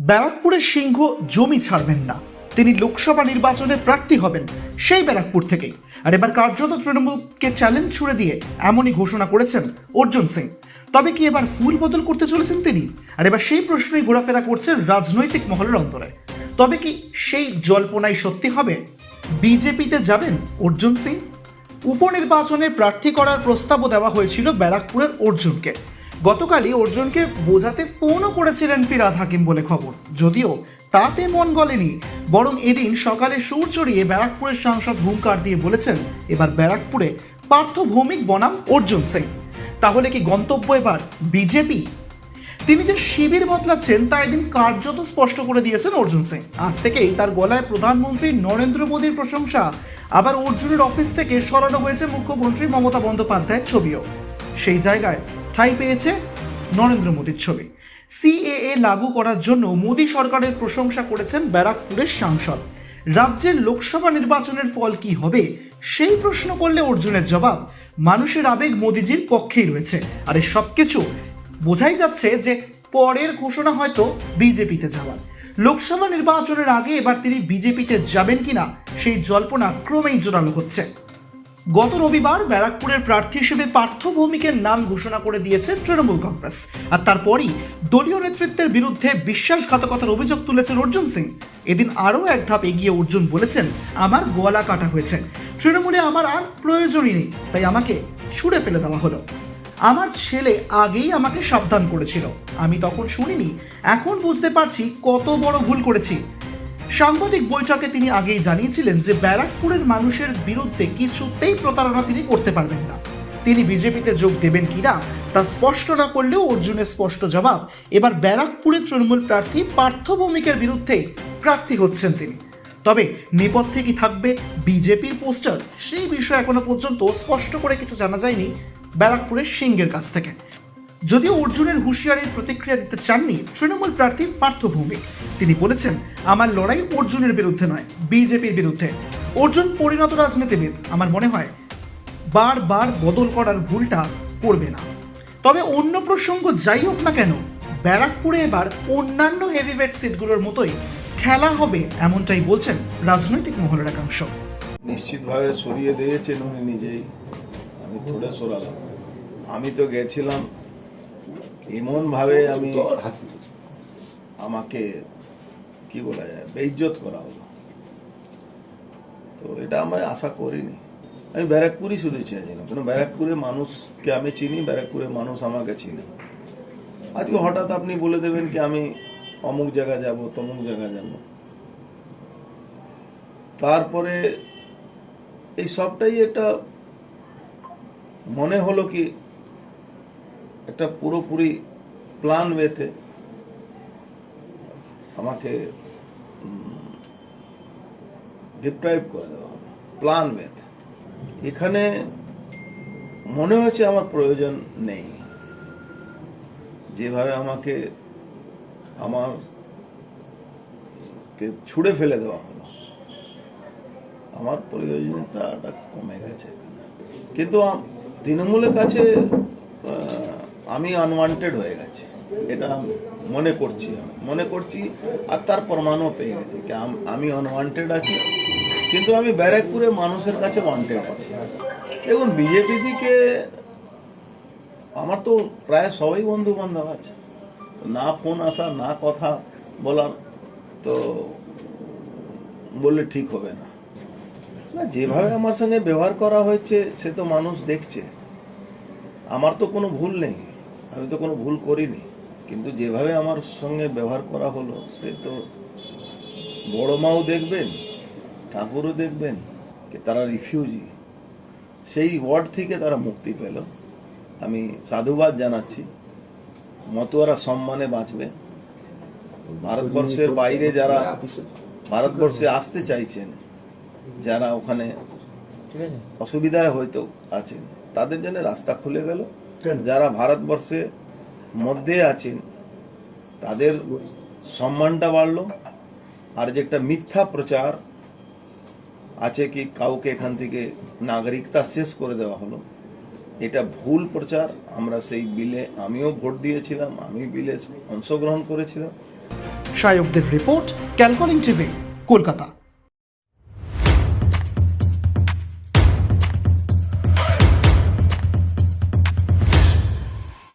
ব্যারাকপুরের সিংহ জমি ছাড়বেন না। তিনি লোকসভা নির্বাচনে প্রার্থী হবেন সেই ব্যারাকপুর থেকেই। আর এবার কার্যত তৃণমূলকে চ্যালেঞ্জ ছুড়ে দিয়ে এমনই ঘোষণা করেছেন অর্জুন সিং। তবে কি এবার ফুল বদল করতে চলেছেন তিনি? আর এবার সেই প্রশ্নই ঘোরাফেরা করছে রাজনৈতিক মহলের অন্তরে। তবে কি সেই জল্পনাই সত্যি হবে? বিজেপিতে যাবেন অর্জুন সিং? উপনির্বাচনে প্রার্থী করার প্রস্তাবও দেওয়া হয়েছিল ব্যারাকপুরের অর্জুনকে। গতকালই অর্জুনকে বোঝাতে ফোনও করেছিলেন ফিরাদ হাকিম বলে খবর। যদিও তাতে মন গলেনি, বরং এদিন সকালে সুর চড়িয়ে ব্যারাকপুরের সাংসদ হুঙ্কার দিয়ে বলেছেন, এবার ব্যারাকপুরে পার্থ ভৌমিক বনাম অর্জুন সিং। তাহলে কি গন্তব্য এবার বিজেপি? তিনি যে শিবির বদলাচ্ছেন, তা এদিন কার্যত স্পষ্ট করে দিয়েছেন অর্জুন সিং। আজ থেকেই তার গলায় প্রধানমন্ত্রী নরেন্দ্র মোদীর প্রশংসা, আবার অর্জুনের অফিস থেকে সরানো হয়েছে মুখ্যমন্ত্রী মমতা বন্দ্যোপাধ্যায়ের ছবিও। সেই জায়গায় ঠাঁই পেয়েছে? নরেন্দ্র মোদীর ছবি। সিএএ লাগু করার জন্য মোদী সরকারের প্রশংসা করেছেন ব্যারাকপুরের সাংসদ। রাজ্যের লোকসভা নির্বাচনের ফল কি হবে? সেই প্রশ্ন করলে অর্জুনের জবাব, মানুষের আবেগ মোদিজির পক্ষেই রয়েছে। আর এই সব কিছু বোঝাই যাচ্ছে যে পরের ঘোষণা হয়তো বিজেপিতে যাওয়ার। লোকসভা নির্বাচনের আগে এবার তিনি বিজেপিতে যাবেন কিনা, সেই জল্পনা ক্রমেই জোরালো হচ্ছে। গত রবিবার ব্যারাকপুরের প্রার্থী হিসেবে পার্থ ভৌমিকের নাম ঘোষণা করে দিয়েছে তৃণমূল কংগ্রেস। আর তারপরই দলীয় নেতৃত্বের বিরুদ্ধে বিশ্বাসঘাতকতার অভিযোগ তুলেছেন অর্জুন সিং। এদিন আরও এক ধাপ এগিয়ে অর্জুন বলেছেন, আমার গলা কাটা হয়েছে। তৃণমূলে আমার আর প্রয়োজনই নেই, তাই আমাকে ছুড়ে ফেলে দেওয়া হলো। আমার ছেলে আগেই আমাকে সাবধান করেছিল। আমি তখন শুনিনি, এখন বুঝতে পারছি কত বড় ভুল করেছি। সাংবাদিক বৈঠকে তিনি আগেই জানিয়েছিলেন যে ব্যারাকপুরের মানুষের বিরুদ্ধে কিছুতেই প্রতারণা তিনি করতে পারবেন না। তিনি বিজেপিতে যোগ দেবেন কিনা তা স্পষ্ট না করলেও অর্জুনের স্পষ্ট জবাব, এবার ব্যারাকপুরের তৃণমূল প্রার্থী পার্থ ভৌমিকের বিরুদ্ধে প্রার্থী হচ্ছেন তিনি। তবে নেপথ্যে কি থাকবে বিজেপির পোস্টার, সেই বিষয়ে এখনও পর্যন্ত স্পষ্ট করে কিছু জানা যায়নি ব্যারাকপুরের সিংহের কাছ থেকে। যদিও অর্জুনের হুঁশিয়ারির প্রতিক্রিয়া দিতে চাননি তৃণমূল প্রার্থী পার্থ ভৌমিক। তিনি বলেছেন, আমার লড়াই অর্জুনের বিরুদ্ধে নয়, বিজেপির বিরুদ্ধে। অর্জুন পরিণত রাজনীতিবিদ, আমার মনে হয় বারবার বদল করার ভুলটা করবে না। তবে অন্য প্রসঙ্গ যাই হোক না কেন, ব্যারাকপুরে এবার অন্যান্য হেভিওয়েট সিটগুলোর মতোই খেলা হবে এমনটাই বলছেন রাজনৈতিক মহলের একাংশ। নিশ্চিতভাবে সরিয়ে দিয়েছেন উনি নিজেই। আমি থোড়ে সরালাম। আমি তো গেছিলাম এমনভাবে আমি আমাকে কি বলা যায় বেইজ্জত করা হলো। তো এটা আমি আশা করিনি। আমি ব্যারাকপুরই শুধু চেয়েছিলাম কেন ব্যারাকপুরে মানুষকে আমি চিনি ব্যারাকপুরের মানুষ আমাকে চিনি। আজকে হঠাৎ আপনি বলে দেবেন কি আমি অমুক জায়গা যাব তমুক জায়গা যাব। তারপরে এই সবটাই একটা মনে হলো কি একটা পুরোপুরি প্ল্যান ওয়েতে আমাকে ডিপ্রাইভ করে দেওয়া হলো প্ল্যান ওয়েতে এখানে মনে হয়েছে আমার প্রয়োজন নেই। যেভাবে আমাকে আমার কে ছুঁড়ে ফেলে দেওয়া হলো, আমার প্রয়োজনীয়তাটা কমে গেছে এখানে। কিন্তু তৃণমূলের কাছে আমি আনওয়ান্টেড হয়ে গেছি। এটা মনে করছি মনে করছি আর তার প্রমাণও পেয়ে গেছি আমি আনওয়ান্টেড আছি, কিন্তু আমি ব্যারাকপুরে মানুষের কাছে ওয়ান্টেড আছি। দেখুন বিজেপি দিকে আমার তো প্রায় সবাই বন্ধু বান্ধব আছে। না ফোন আসা, না কথা বলার তো বললে ঠিক হবে না। না, যেভাবে আমার সঙ্গে ব্যবহার করা হয়েছে, সে তো মানুষ দেখছে। আমার তো কোনো ভুল নেই। আমি তো কোনো ভুল করিনি। কিন্তু যেভাবে আমার সঙ্গে ব্যবহার করা হলো সে তো বড় মাও দেখবেন ঠাকুরও দেখবেন কি তারা রিফিউজি সেই ওয়ার্ড থেকে তারা মুক্তি পেল। আমি সাধুবাদ জানাচ্ছি। মতুয়ারা সম্মানে বাঁচবে। ভারতবর্ষের বাইরে যারা ভারতবর্ষে আসতে চাইছেন যারা ওখানে অসুবিধায় হয়তো আছেন তাদের জন্য রাস্তা খুলে গেল। যারা ভারতবর্ষে মধ্যে আছেন, তাদের সম্মানটা বাড়লো। আর যে একটা মিথ্যা প্রচার আছে কি, কাউকে এখান থেকে নাগরিকতা শেষ করে দেওয়া হলো, এটা ভুল প্রচার। আমরা সেই বিলে, আমিও ভোট দিয়েছিলাম, আমি বিলে অংশগ্রহণ করেছিলাম। সায়কদের রিপোর্ট, ক্যালকলিং টিভি, কলকাতা।